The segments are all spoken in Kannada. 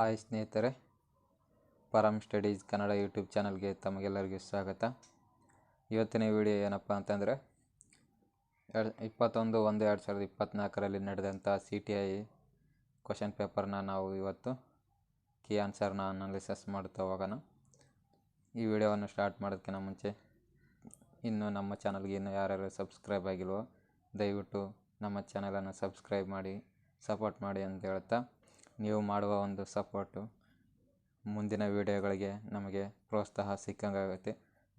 ಹಾಯ್ ಸ್ನೇಹಿತರೆ ಪರಮ್ ಸ್ಟಡೀಸ್ ಕನ್ನಡ ಯೂಟ್ಯೂಬ್ ಚಾನಲ್ಗೆ ತಮಗೆಲ್ಲರಿಗೂ ಸ್ವಾಗತ. ಇವತ್ತಿನ ವಿಡಿಯೋ ಏನಪ್ಪ ಅಂತಂದರೆ, ಎರಡು, ಇಪ್ಪತ್ತೊಂದು ಒಂದು ಎರಡು ಸಾವಿರದ ಇಪ್ಪತ್ತ್ನಾಲ್ಕರಲ್ಲಿ ನಡೆದಂಥ ಸಿ ಟಿ ಐ ಕ್ವಶನ್ ಪೇಪರ್ನ ನಾವು ಇವತ್ತು ಕೀ ಆನ್ಸರ್ನ ಅನಾಲಿಸಸ್ ಮಾಡ್ತಾ ಹೋಗೋಣ. ಈ ವಿಡಿಯೋವನ್ನು ಸ್ಟಾರ್ಟ್ ಮಾಡೋದಕ್ಕಿಂತ ಮುಂಚೆ, ಇನ್ನು ನಮ್ಮ ಚಾನಲ್ಗೆ ಇನ್ನು ಯಾರ್ಯಾರು ಸಬ್ಸ್ಕ್ರೈಬ್ ಆಗಿಲ್ವೋ, ದಯವಿಟ್ಟು ನಮ್ಮ ಚಾನಲನ್ನು ಸಬ್ಸ್ಕ್ರೈಬ್ ಮಾಡಿ ಸಪೋರ್ಟ್ ಮಾಡಿ ಅಂತ ಹೇಳ್ತಾ ನೀವು ಮಾಡುವ ಒಂದು ಸಪೋರ್ಟು ಮುಂದಿನ ವೀಡಿಯೋಗಳಿಗೆ ನಮಗೆ ಪ್ರೋತ್ಸಾಹ ಸಿಕ್ಕಂಗಾಗುತ್ತೆ.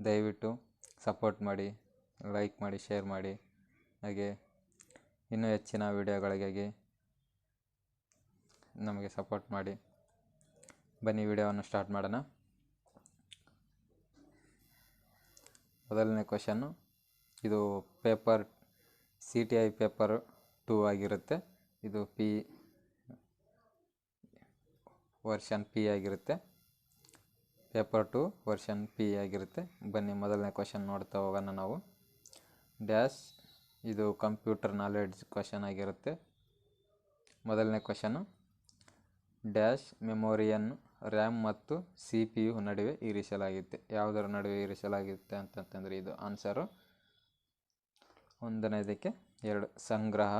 ದಯವಿಟ್ಟು ಸಪೋರ್ಟ್ ಮಾಡಿ, ಲೈಕ್ ಮಾಡಿ, ಶೇರ್ ಮಾಡಿ. ಹಾಗೆ ಇನ್ನೂ ಹೆಚ್ಚಿನ ವೀಡಿಯೋಗಳಿಗಾಗಿ ನಮಗೆ ಸಪೋರ್ಟ್ ಮಾಡಿ. ಬನ್ನಿ, ವಿಡಿಯೋವನ್ನು ಸ್ಟಾರ್ಟ್ ಮಾಡೋಣ. ಮೊದಲನೇ ಕ್ವಶನ್ನು, ಇದು paper, C T I paper two ಆಗಿರುತ್ತೆ. ಇದು ಪಿ ವರ್ಷನ್ ಪಿ ಆಗಿರುತ್ತೆ. ಪೇಪರ್ ಟು ವರ್ಷನ್ ಪಿ ಆಗಿರುತ್ತೆ. ಬನ್ನಿ ಮೊದಲನೇ ಕ್ವಶನ್ ನೋಡ್ತಾ ಹೋಗೋಣ ನಾವು. ಡ್ಯಾಶ್ ಇದು ಕಂಪ್ಯೂಟರ್ ನಾಲೆಡ್ಜ್ ಕ್ವಶನ್ ಆಗಿರುತ್ತೆ. ಮೊದಲನೇ ಕ್ವಶನು ಡ್ಯಾಶ್ ಮೆಮೊರಿಯನ್ನು ರ್ಯಾಮ್ ಮತ್ತು ಸಿ ಪಿ ಯು ನಡುವೆ ಇರಿಸಲಾಗುತ್ತೆ. ಯಾವುದರ ನಡುವೆ ಇರಿಸಲಾಗುತ್ತೆ ಅಂತಂತಂದರೆ ಇದು ಆನ್ಸರು ಒಂದನೇದಕ್ಕೆ ಎರಡು, ಸಂಗ್ರಹ,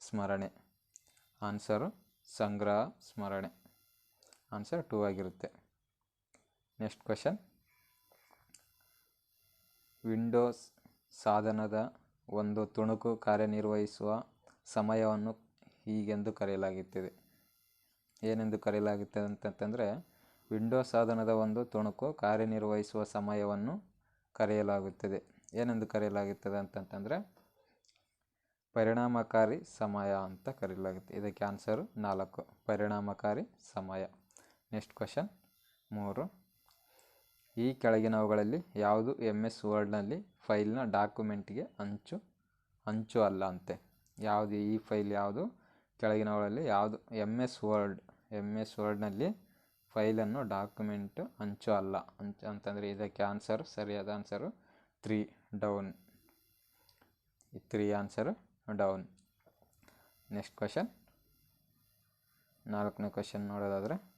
ಸ್ಮರಣೆ. ಆನ್ಸರು ಸಂಗ್ರಹ, ಸ್ಮರಣೆ. ಆನ್ಸರ್ ಟೂ ಆಗಿರುತ್ತೆ. ನೆಕ್ಸ್ಟ್ ಕ್ವಶನ್ ವಿಂಡೋಸ್ ಸಾಧನದ ಒಂದು ತುಣುಕು ಕಾರ್ಯನಿರ್ವಹಿಸುವ ಸಮಯವನ್ನು ಹೀಗೆಂದು ಕರೆಯಲಾಗುತ್ತದೆ. ಏನೆಂದು ಕರೆಯಲಾಗುತ್ತದೆ ಅಂತಂತಂದರೆ ವಿಂಡೋಸ್ ಸಾಧನದ ಒಂದು ತುಣುಕು ಕಾರ್ಯನಿರ್ವಹಿಸುವ ಸಮಯವನ್ನು ಕರೆಯಲಾಗುತ್ತದೆ. ಏನೆಂದು ಕರೆಯಲಾಗುತ್ತದೆ ಅಂತಂತಂದರೆ, ಪರಿಣಾಮಕಾರಿ ಸಮಯ ಅಂತ ಕರೆಯಲಾಗುತ್ತೆ. ಇದಕ್ಕೆ ಆನ್ಸರು ನಾಲ್ಕು. ಪರಿಣಾಮಕಾರಿ ಸಮಯ. ನೆಕ್ಸ್ಟ್ ಕ್ವಶನ್ ಮೂರು. ಈ ಕೆಳಗಿನವುಗಳಲ್ಲಿ ಯಾವುದು ಎಂ ಎಸ್ ವರ್ಡ್ನಲ್ಲಿ ಫೈಲ್ನ ಡಾಕ್ಯುಮೆಂಟ್ಗೆ ಅಂಚು ಅಂಚು ಅಲ್ಲ ಅಂತೆ. ಯಾವುದು ಈ ಫೈಲ್ ಯಾವುದು? ಕೆಳಗಿನವುಗಳಲ್ಲಿ ಯಾವುದು? M S Word M S ವರ್ಡ್ನಲ್ಲಿ ಫೈಲನ್ನು ಡಾಕ್ಯುಮೆಂಟ್ ಅಂಚು ಅಲ್ಲ. ಅಂಚು, ಅಂತಂದರೆ ಇದಕ್ಕೆ ಆನ್ಸರ್ ಸರಿಯಾದ answer three down three answer down next question ನಾಲ್ಕನೇ ಕ್ವಶನ್ ನೋಡೋದಾದರೆ.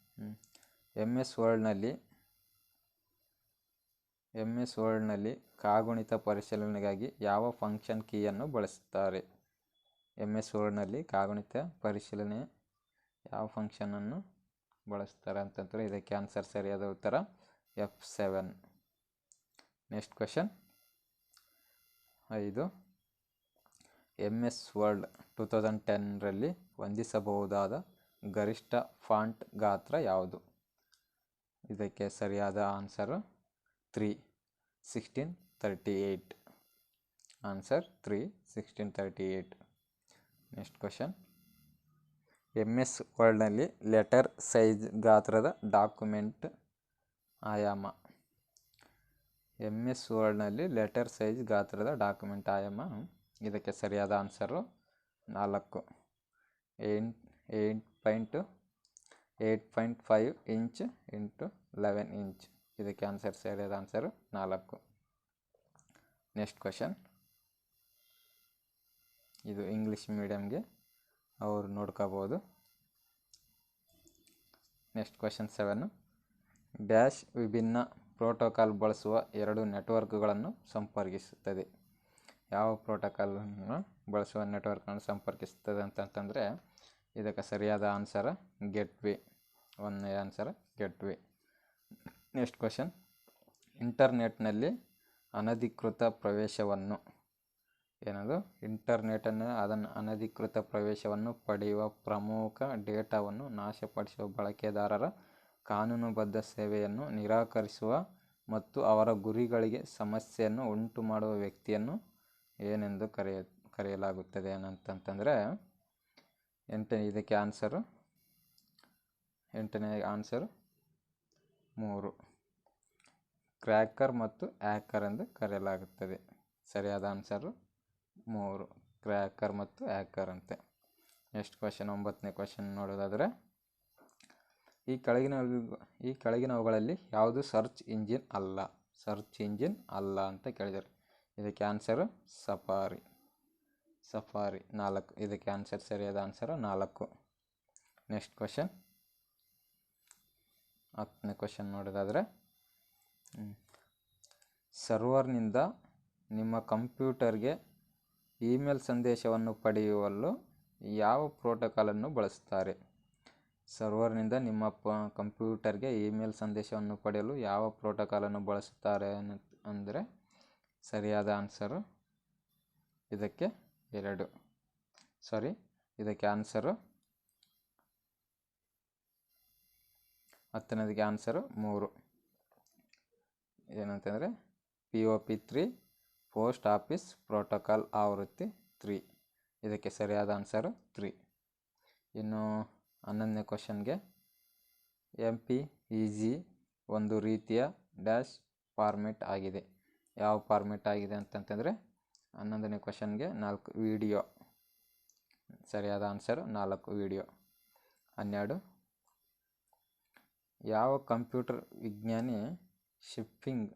ಎಂ ಎಸ್ ವರ್ಲ್ಡ್ನಲ್ಲಿ ಎಂ ಎಸ್ ವರ್ಲ್ಡ್ನಲ್ಲಿ ಕಾಗುಣಿತ ಪರಿಶೀಲನೆಗಾಗಿ ಯಾವ ಫಂಕ್ಷನ್ ಕೀಯನ್ನು ಬಳಸುತ್ತಾರೆ? ಎಂ ಎಸ್ ವರ್ಲ್ಡ್ನಲ್ಲಿ ಕಾಗುಣಿತ ಪರಿಶೀಲನೆ ಯಾವ ಫಂಕ್ಷನನ್ನು ಬಳಸ್ತಾರೆ ಅಂತಂದರೆ ಇದಕ್ಕೆ ಆನ್ಸರ್ ಸರಿಯಾದ ಉತ್ತರ ಎಫ್ ಸೆವೆನ್. ನೆಕ್ಸ್ಟ್ ಕ್ವೆಶನ್ ಐದು. M S world two thousand ಟೆನ್ರಲ್ಲಿ ಹೊಂದಿಸಬಹುದಾದ ಗರಿಷ್ಠ ಫಾಂಟ್ ಗಾತ್ರ ಯಾವುದು? ಇದಕ್ಕೆ ಸರಿಯಾದ answer three sixteen thirty eight answer three sixteen thirty eight next question. M S ವರ್ಲ್ಡ್ನಲ್ಲಿ letter size ಗಾತ್ರದ ಡಾಕ್ಯುಮೆಂಟ್ ಆಯಾಮ. ಎಂ ಎಸ್ ವರ್ಲ್ಡ್ನಲ್ಲಿ ಲೆಟರ್ ಸೈಜ್ ಗಾತ್ರದ ಡಾಕ್ಯುಮೆಂಟ್ ಆಯಾಮ. ಇದಕ್ಕೆ ಸರಿಯಾದ ಆನ್ಸರು ನಾಲ್ಕು. Eight eight point eight point five inch into eleven inch ಇದಕ್ಕೆ ಆನ್ಸರ್ ಸರಿಯಾದ ಆನ್ಸರು ನಾಲ್ಕು. ನೆಕ್ಸ್ಟ್ ಕ್ವಶನ್ ಇದು ಇಂಗ್ಲೀಷ್ ಮೀಡಿಯಮ್ಗೆ ಅವರು ನೋಡ್ಕೋಬೋದು. ನೆಕ್ಸ್ಟ್ ಕ್ವಶನ್ ಸೆವೆನ್ನು ಡ್ಯಾಶ್ ವಿಭಿನ್ನ ಪ್ರೋಟೋಕಾಲ್ ಬಳಸುವ ಎರಡು ನೆಟ್ವರ್ಕ್ಗಳನ್ನು ಸಂಪರ್ಕಿಸುತ್ತದೆ. ಯಾವ ಪ್ರೋಟೋಕಾಲನ್ನು ಬಳಸುವ ನೆಟ್ವರ್ಕನ್ನು ಸಂಪರ್ಕಿಸುತ್ತದೆ ಅಂತಂತಂದರೆ ಇದಕ್ಕೆ ಸರಿಯಾದ ಆನ್ಸರ ಗೆಟ್ ವೇ ಒಂದನೇ answer gateway next question ಇಂಟರ್ನೆಟ್ನಲ್ಲಿ ಅನಧಿಕೃತ ಪ್ರವೇಶವನ್ನು, ಏನದು? ಇಂಟರ್ನೆಟನ್ನು ಅದನ್ನು ಅನಧಿಕೃತ ಪ್ರವೇಶವನ್ನು ಪಡೆಯುವ ಪ್ರಮುಖ ಡೇಟಾವನ್ನು ನಾಶಪಡಿಸುವ ಬಳಕೆದಾರರ ಕಾನೂನುಬದ್ಧ ಸೇವೆಯನ್ನು ನಿರಾಕರಿಸುವ ಮತ್ತು ಅವರ ಗುರಿಗಳಿಗೆ ಸಮಸ್ಯೆಯನ್ನು ಉಂಟು ಮಾಡುವ ವ್ಯಕ್ತಿಯನ್ನು ಏನೆಂದು ಕರೆಯ, ಕರೆಯಲಾಗುತ್ತದೆ ಏನಂತಂತಂದರೆ ಎಂಟನೇ ಇದಕ್ಕೆ ಆನ್ಸರು ಎಂಟನೇ ಆನ್ಸರು ಮೂರು. ಕ್ರ್ಯಾಕರ್ ಮತ್ತು ಆ್ಯಕರ್ ಎಂದು ಕರೆಯಲಾಗುತ್ತದೆ. ಸರಿಯಾದ ಆನ್ಸರು ಮೂರು. ಕ್ರ್ಯಾಕರ್ ಮತ್ತು ಆ್ಯಕರ್ ಅಂತೆ. ನೆಕ್ಸ್ಟ್ ಕ್ವಶನ್ ಒಂಬತ್ತನೇ ಕ್ವಶನ್ ನೋಡೋದಾದರೆ, ಈ ಕೆಳಗಿನ, ಈ ಕೆಳಗಿನವುಗಳಲ್ಲಿ ಯಾವುದು ಸರ್ಚ್ ಇಂಜಿನ್ ಅಲ್ಲ? ಸರ್ಚ್ ಇಂಜಿನ್ ಅಲ್ಲ ಅಂತ ಕೇಳಿದ್ದಾರೆ. ಇದಕ್ಕೆ ಆನ್ಸರು ಸಫಾರಿ. ಸಫಾರಿ, ನಾಲ್ಕು. ಇದಕ್ಕೆ ಆನ್ಸರ್ ಸರಿಯಾದ ಆನ್ಸರು ನಾಲ್ಕು. ನೆಕ್ಸ್ಟ್ ಕ್ವಶನ್ ಹತ್ತನೇ ಕ್ವಶನ್ ನೋಡೋದಾದರೆ ಸರ್ವರ್ನಿಂದ ನಿಮ್ಮ ಕಂಪ್ಯೂಟರ್ಗೆ ಇಮೇಲ್ ಸಂದೇಶವನ್ನು ಪಡೆಯುವಲು ಯಾವ ಪ್ರೋಟೋಕಾಲನ್ನು ಬಳಸ್ತಾರೆ? ಸರ್ವರ್ನಿಂದ ನಿಮ್ಮ ಪ ಕಂಪ್ಯೂಟರ್ಗೆ ಇಮೇಲ್ ಸಂದೇಶವನ್ನು ಪಡೆಯಲು ಯಾವ ಪ್ರೋಟೋಕಾಲನ್ನು ಬಳಸುತ್ತಾರೆ ಅಂದರೆ ಸರಿಯಾದ ಆನ್ಸರು ಇದಕ್ಕೆ ಎರಡು. ಸಾರಿ, ಇದಕ್ಕೆ ಆನ್ಸರು ಹತ್ತನೇದಕ್ಕೆ ಆನ್ಸರು ಮೂರು. ಏನಂತಂದರೆ P O P three post office protocol ಆವೃತ್ತಿ ತ್ರೀ ಇದಕ್ಕೆ ಸರಿಯಾದ ಆನ್ಸರು ತ್ರೀ ಇನ್ನು ಹನ್ನೊಂದನೇ ಕ್ವಶನ್ಗೆ ಎಂ ಪಿ ಇ ಜಿ ಒಂದು ರೀತಿಯ ಡ್ಯಾಶ್ ಫಾರ್ಮೆಟ್ ಆಗಿದೆ. ಯಾವ ಫಾರ್ಮೆಟ್ ಆಗಿದೆ ಅಂತಂತಂದರೆ ಹನ್ನೊಂದನೇ ಕ್ವಶನ್ಗೆ ನಾಲ್ಕು ವಿಡಿಯೋ. ಸರಿಯಾದ ಆನ್ಸರು ನಾಲ್ಕು ವಿಡಿಯೋ. ಹನ್ನೆರಡು. ಯಾವ ಕಂಪ್ಯೂಟರ್ ವಿಜ್ಞಾನಿ ಶಿಪ್ಪಿಂಗ್,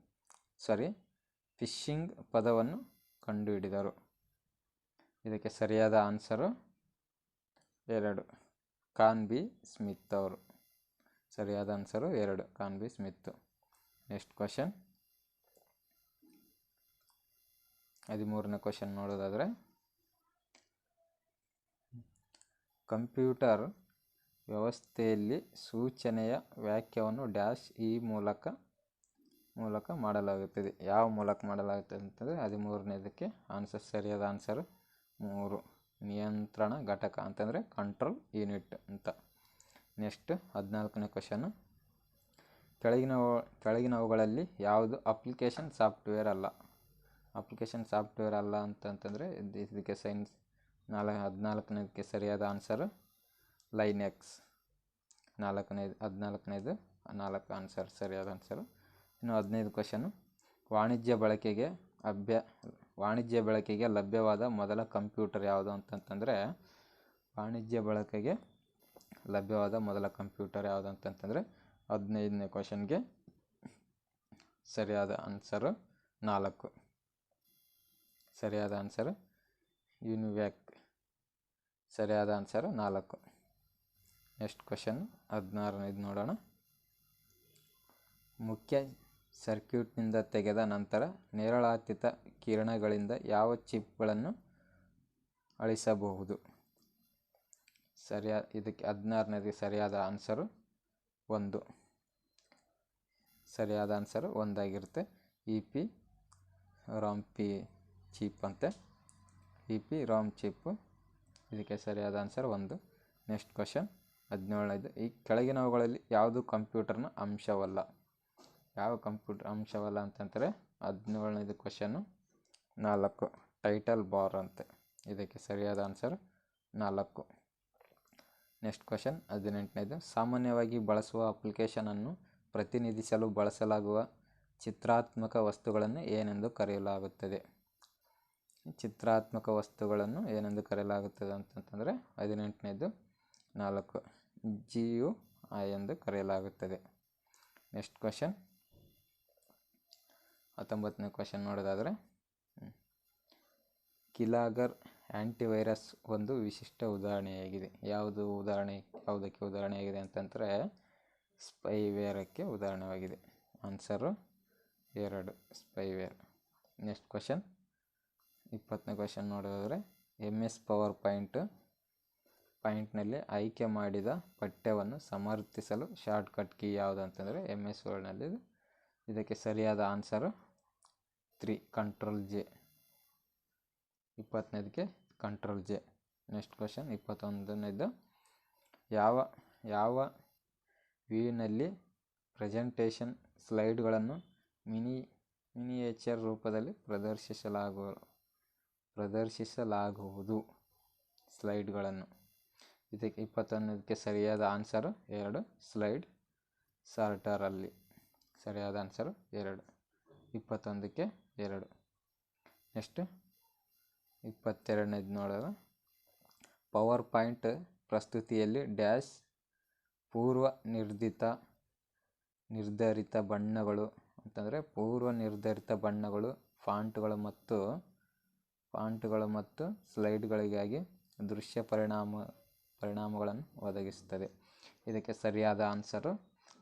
ಸಾರಿ, ಫಿಶಿಂಗ್ ಪದವನ್ನು ಕಂಡುಹಿಡಿದರು? ಇದಕ್ಕೆ ಸರಿಯಾದ ಆನ್ಸರು ಎರಡು. ಕಾನ್ ಬಿ ಸ್ಮಿತ್ ಅವರು. ಸರಿಯಾದ ಆನ್ಸರು ಎರಡು. Con B Smith. Next question. ಹದಿಮೂರನೇ ಕ್ವಶನ್ ನೋಡೋದಾದರೆ, ಕಂಪ್ಯೂಟರ್ ವ್ಯವಸ್ಥೆಯಲ್ಲಿ ಸೂಚನೆಯ ವ್ಯಾಖ್ಯವನ್ನು ಡ್ಯಾಶ್ ಈ ಮೂಲಕ ಮೂಲಕ ಮಾಡಲಾಗುತ್ತದೆ. ಯಾವ ಮೂಲಕ ಮಾಡಲಾಗುತ್ತದೆ ಅಂತಂದರೆ ಹದಿಮೂರನೇದಕ್ಕೆ ಆನ್ಸರ್ ಸರಿಯಾದ ಆನ್ಸರ್ ಮೂರು, ನಿಯಂತ್ರಣ ಘಟಕ ಅಂತಂದರೆ ಕಂಟ್ರೋಲ್ ಯೂನಿಟ್ ಅಂತ. ನೆಕ್ಸ್ಟ್ ಹದಿನಾಲ್ಕನೇ ಕ್ವಶನ್ನು ಕೆಳಗಿನವು, ಕೆಳಗಿನವುಗಳಲ್ಲಿ ಯಾವುದು ಅಪ್ಲಿಕೇಶನ್ ಸಾಫ್ಟ್ವೇರ್ ಅಲ್ಲ? ಅಪ್ಲಿಕೇಶನ್ ಸಾಫ್ಟ್ವೇರ್ ಅಲ್ಲ ಅಂತಂತಂದರೆ ಇದು- ಇದಕ್ಕೆ ಸೈನ್ಸ್ ನಾಲ ಹದಿನಾಲ್ಕನೇದಕ್ಕೆ ಸರಿಯಾದ ಆನ್ಸರ್ ಲೈನ್ ಎಕ್ಸ್ ನಾಲ್ಕನೇದು ಹದಿನಾಲ್ಕನೇದು ನಾಲ್ಕು ಆನ್ಸರ್, ಸರಿಯಾದ ಆನ್ಸರು. ಇನ್ನು ಹದಿನೈದು ಕ್ವಶನು. ವಾಣಿಜ್ಯ ಬಳಕೆಗೆ ಅಭ್ಯ ವಾಣಿಜ್ಯ ಬಳಕೆಗೆ ಲಭ್ಯವಾದ ಮೊದಲ ಕಂಪ್ಯೂಟರ್ ಯಾವುದು ಅಂತಂತಂದರೆ, ವಾಣಿಜ್ಯ ಬಳಕೆಗೆ ಲಭ್ಯವಾದ ಮೊದಲ ಕಂಪ್ಯೂಟರ್ ಯಾವುದು ಅಂತಂತಂದರೆ, ಹದಿನೈದನೇ ಕ್ವಶನ್ಗೆ ಸರಿಯಾದ ಆನ್ಸರು ನಾಲ್ಕು. ಸರಿಯಾದ ಆನ್ಸರ್ ಯುನಿವ್ಯಾಕ್ ಸರಿಯಾದ ಆನ್ಸರ್ ನಾಲ್ಕು. ನೆಕ್ಸ್ಟ್ ಕ್ವಶನ್ ಹದಿನಾರನೇದು ನೋಡೋಣ. ಮುಖ್ಯ ಸರ್ಕ್ಯೂಟ್ನಿಂದ ತೆಗೆದ ನಂತರ ನೇರಳಾತೀತ ಕಿರಣಗಳಿಂದ ಯಾವ ಚಿಪ್ಗಳನ್ನು ಅಳಿಸಬಹುದು? ಸರಿಯಾ, ಇದಕ್ಕೆ ಹದಿನಾರನೇದು ಸರಿಯಾದ ಆನ್ಸರು ಒಂದು. ಸರಿಯಾದ answer ಒಂದಾಗಿರುತ್ತೆ. E P ROM P chip ಅಂತೆ. ಇ ಪಿ ರಾಮ್ ಚೀಪು ಇದಕ್ಕೆ ಸರಿಯಾದ ಆನ್ಸರ್ ಒಂದು. ನೆಕ್ಸ್ಟ್ ಕ್ವಶನ್ ಹದಿನೇಳನೇದು. ಈ ಕೆಳಗಿನವುಗಳಲ್ಲಿ ಯಾವುದು ಕಂಪ್ಯೂಟರ್ನ ಅಂಶವಲ್ಲ? ಯಾವ ಕಂಪ್ಯೂಟರ್ ಅಂಶವಲ್ಲ ಅಂತಂದರೆ ಹದಿನೇಳನೇದು ಕ್ವಶನ್ನು ನಾಲ್ಕು. ಟೈಟಲ್ ಬಾರ್ ಅಂತೆ. ಇದಕ್ಕೆ ಸರಿಯಾದ ಆನ್ಸರ್ ನಾಲ್ಕು. ನೆಕ್ಸ್ಟ್ ಕ್ವಶನ್ ಹದಿನೆಂಟನೇದು. ಸಾಮಾನ್ಯವಾಗಿ ಬಳಸುವ ಅಪ್ಲಿಕೇಶನನ್ನು ಪ್ರತಿನಿಧಿಸಲು ಬಳಸಲಾಗುವ ಚಿತ್ರಾತ್ಮಕ ವಸ್ತುಗಳನ್ನು ಏನೆಂದು ಕರೆಯಲಾಗುತ್ತದೆ? ಚಿತ್ರಾತ್ಮಕ ವಸ್ತುಗಳನ್ನು ಏನೆಂದು ಕರೆಯಲಾಗುತ್ತದೆ ಅಂತಂತಂದರೆ ಹದಿನೆಂಟನೇದು ನಾಲ್ಕು ಜಿ ಯು ಐ ಎಂದು ಕರೆಯಲಾಗುತ್ತದೆ. ನೆಕ್ಸ್ಟ್ ಕ್ವಶನ್ ಹತ್ತೊಂಬತ್ತನೇ ಕ್ವಶನ್ ನೋಡೋದಾದರೆ. ಕಿಲಾಗರ್ ಆ್ಯಂಟಿವೈರಸ್ ಒಂದು ವಿಶಿಷ್ಟ ಉದಾಹರಣೆಯಾಗಿದೆ. ಯಾವುದು ಉದಾಹರಣೆ, ಯಾವುದಕ್ಕೆ ಉದಾಹರಣೆಯಾಗಿದೆ ಅಂತಂದರೆ ಸ್ಪೈವೇರಕ್ಕೆ ಉದಾಹರಣೆಯಾಗಿದೆ. ಆನ್ಸರು ಎರಡು, ಸ್ಪೈವೇರ್. ನೆಕ್ಸ್ಟ್ ಕ್ವಶನ್ ಇಪ್ಪತ್ತನೇ ಕ್ವಶನ್ ನೋಡೋದಾದರೆ ಎಂ ಎಸ್ ಪವರ್ ಪಾಯಿಂಟ್ ಪಾಯಿಂಟ್ನಲ್ಲಿ ಆಯ್ಕೆ ಮಾಡಿದ ಪಠ್ಯವನ್ನು ಸಮರ್ಥಿಸಲು ಶಾರ್ಟ್ಕಟ್ ಕೀ ಯಾವುದು ಅಂತಂದರೆ ಎಂ ಎಸ್ ವರ್ಡ್ನಲ್ಲಿ ಇದಕ್ಕೆ ಸರಿಯಾದ ಆನ್ಸರು ತ್ರೀ ಕಂಟ್ರೋಲ್ ಜೆ ಇಪ್ಪತ್ತನೇದಕ್ಕೆ ಕಂಟ್ರೋಲ್ ಜೆ ನೆಕ್ಸ್ಟ್ ಕ್ವಶನ್ ಇಪ್ಪತ್ತೊಂದನೇದು. ಯಾವ ಯಾವ ವ್ಯೂನಲ್ಲಿ ಪ್ರೆಸೆಂಟೇಷನ್ ಸ್ಲೈಡ್ಗಳನ್ನು ಮಿನಿ ಮಿನಿಯೇಚರ್ ರೂಪದಲ್ಲಿ ಪ್ರದರ್ಶಿಸಲಾಗುವ ಪ್ರದರ್ಶಿಸಲಾಗುವುದು. ಸ್ಲೈಡ್ಗಳನ್ನು. ಇದಕ್ಕೆ ಇಪ್ಪತ್ತೊಂದಕ್ಕೆ ಸರಿಯಾದ ಆನ್ಸರು ಎರಡು, ಸ್ಲೈಡ್ ಸಾರ್ಟರಲ್ಲಿ ಸರಿಯಾದ ಆನ್ಸರು ಎರಡು, ಇಪ್ಪತ್ತೊಂದಕ್ಕೆ ಎರಡು. ನೆಕ್ಸ್ಟ್ ಇಪ್ಪತ್ತೆರಡನೇದು ನೋಡೋಣ. ಪವರ್ ಪಾಯಿಂಟ್ ಪ್ರಸ್ತುತಿಯಲ್ಲಿ ಡ್ಯಾಶ್ ಪೂರ್ವ ನಿರ್ಧಿತ, ನಿರ್ಧರಿತ ಬಣ್ಣಗಳು ಅಂತಂದರೆ ಪೂರ್ವ ನಿರ್ಧರಿತ ಬಣ್ಣಗಳು, ಫಾಂಟ್ಗಳು ಮತ್ತು ಫಾಂಟ್ಗಳು ಮತ್ತು ಸ್ಲೈಡ್ಗಳಿಗಾಗಿ ದೃಶ್ಯ ಪರಿಣಾಮ, ಪರಿಣಾಮಗಳನ್ನು ಒದಗಿಸುತ್ತದೆ. ಇದಕ್ಕೆ ಸರಿಯಾದ ಆನ್ಸರು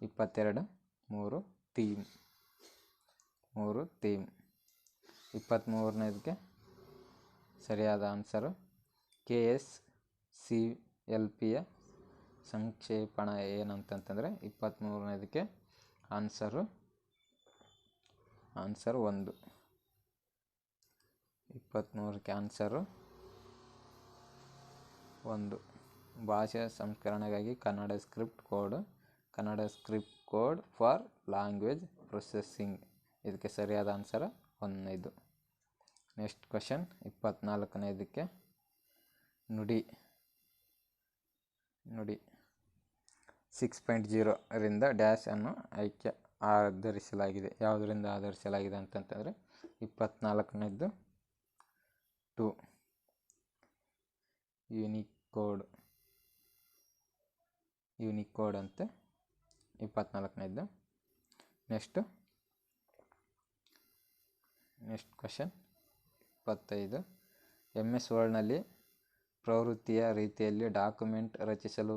ಇಪ್ಪತ್ತೆರಡು, ಮೂರು ಥೀಮ್ ಮೂರು ಥೀಮ್. ಇಪ್ಪತ್ತ್ಮೂರನೇದಕ್ಕೆ ಸರಿಯಾದ answer K S C L ಪಿಯ ಸಂಕ್ಷೇಪಣ ಏನಂತಂತಂದರೆ ಇಪ್ಪತ್ತ್ಮೂರನೇದಕ್ಕೆ ಆನ್ಸರು, ಆನ್ಸರ್ ಒಂದು. ಇಪ್ಪತ್ತ್ಮೂರಕ್ಕೆ ಕ್ಯಾನ್ಸರು ಒಂದು. ಭಾಷಾ ಸಂಸ್ಕರಣೆಗಾಗಿ Kannada script code Kannada script code for language processing ಇದಕ್ಕೆ ಸರಿಯಾದ ಆನ್ಸರ್ ಒಂದನೇದು ನೆಕ್ಸ್ಟ್ ಕ್ವಶನ್ ಇಪ್ಪತ್ತ್ನಾಲ್ಕನೇದಕ್ಕೆ ನುಡಿ. ನುಡಿ. ಸಿಕ್ಸ್ ಪಾಯಿಂಟ್ ಜೀರೋರಿಂದ ಡ್ಯಾಶನ್ನು ಆಯ್ಕೆ ಆಧರಿಸಲಾಗಿದೆ. ಯಾವುದರಿಂದ ಆಧರಿಸಲಾಗಿದೆ ಅಂತಂತಂದರೆ ಇಪ್ಪತ್ತ್ನಾಲ್ಕನೇದ್ದು ಟು ಯುನಿಕೋಡ್ ಯುನಿಕೋಡ್ ಅಂತೆ ಇಪ್ಪತ್ತ್ನಾಲ್ಕನೇದ್ದು ನೆಕ್ಸ್ಟು, ನೆಕ್ಸ್ಟ್ ಕ್ವಶನ್, ಇಪ್ಪತ್ತೈದು. ಎಂ ಎಸ್ ವರ್ಲ್ಡ್ನಲ್ಲಿ ಪ್ರವೃತ್ತಿಯ ರೀತಿಯಲ್ಲಿ ಡಾಕ್ಯುಮೆಂಟ್ ರಚಿಸಲು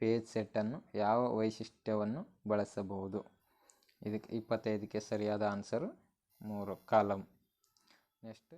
ಪೇಜ್ ಸೆಟ್ಟನ್ನು ಯಾವ ವೈಶಿಷ್ಟ್ಯವನ್ನು ಬಳಸಬಹುದು? ಇದಕ್ಕೆ ಇಪ್ಪತ್ತೈದಕ್ಕೆ ಸರಿಯಾದ ಆನ್ಸರು ಮೂರು, ಕಾಲಮ್. ನೆಕ್ಸ್ಟ್